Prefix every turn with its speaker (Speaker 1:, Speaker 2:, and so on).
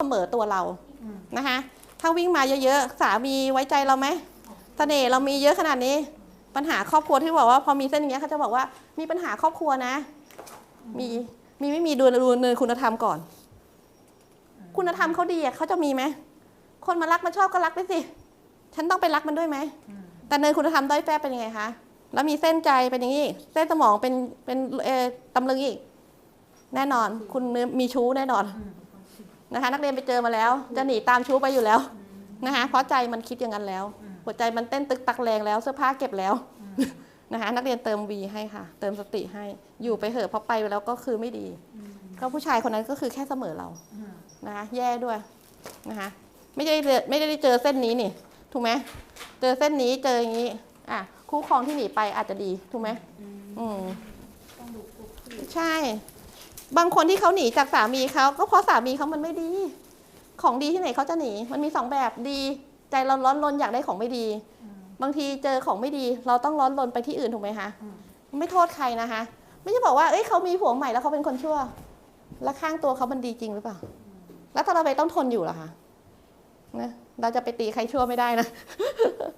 Speaker 1: เสมอตัวเรานะคะ ถ้าวิ่งมาเยอะๆ สามีไว้ใจเราไหมเสน่ห์เรามีเยอะขนาดนี้ ปัญหาครอบครัวที่บอกว่า พอมีเส้นอย่างเงี้ยเขาจะบอกว่ามีปัญหาครอบครัวนะ มีมีไม่มีดูดูเนินคุณธรรมก่อน คุณธรรมเขาดีอะเขาจะมีไหมคนมารักมาชอบก็รักไปสิ ฉันต้องไปรักมันด้วยไหมแต่เนินคุณธรรมด้อยแฝเป็นยังไงคะแล้วมีเส้นใจเป็นอย่างนี้อีกเส้นสมองเป็นเป็นเออตำลึงอีกแน่นอน คุณมีชู้แน่นอน นะคะนักเรียนไปเจอมาแล้ว จะหนีตามชู้ไปอยู่แล้วนะคะเพราะใจมันคิดอย่างนั้นแล้ว หัวใจมันเต้นตึกตักแรงแล้วเสื้อผ้าเก็บแล้วนะคะนักเรียนเติมวีให้ค่ะ เติมสติให้อยู่ไปเหอะเพราะไปแล้วก็คือไม่ดีก็ผู้ชายคนนั้นก็คือแค่เสมอเรานะคะแย่ด้วยนะคะไม่ได้เจอไม่ได้เจอเส้นนี้นี่ถูกไหมเจอเส้นนี้เจออย่างนี้อะคู่ครองที่หนีไปอาจจะดีถูกไหมอืมใช่ บางคนที่เขาหนีจากสามีเขาก็เพราะสามีเขามันไม่ดี ของดีที่ไหนเขาจะหนี มันมีสองแบบดีใจเราร้อนรนอยากได้ของไม่ดี บางทีเจอของไม่ดี เราต้องร้อนรนไปที่อื่นถูกไหมคะไม่โทษใครนะคะ ไม่ใช่บอกว่าเอ้ยเขามีผัวใหม่แล้วเขาเป็นคนชั่ว แล้วข้างตัวเขามันดีจริงหรือเปล่า แล้วถ้าเราไปต้องทนอยู่ล่ะคะนะเราจะไปตีใครชั่วไม่ได้นะอะ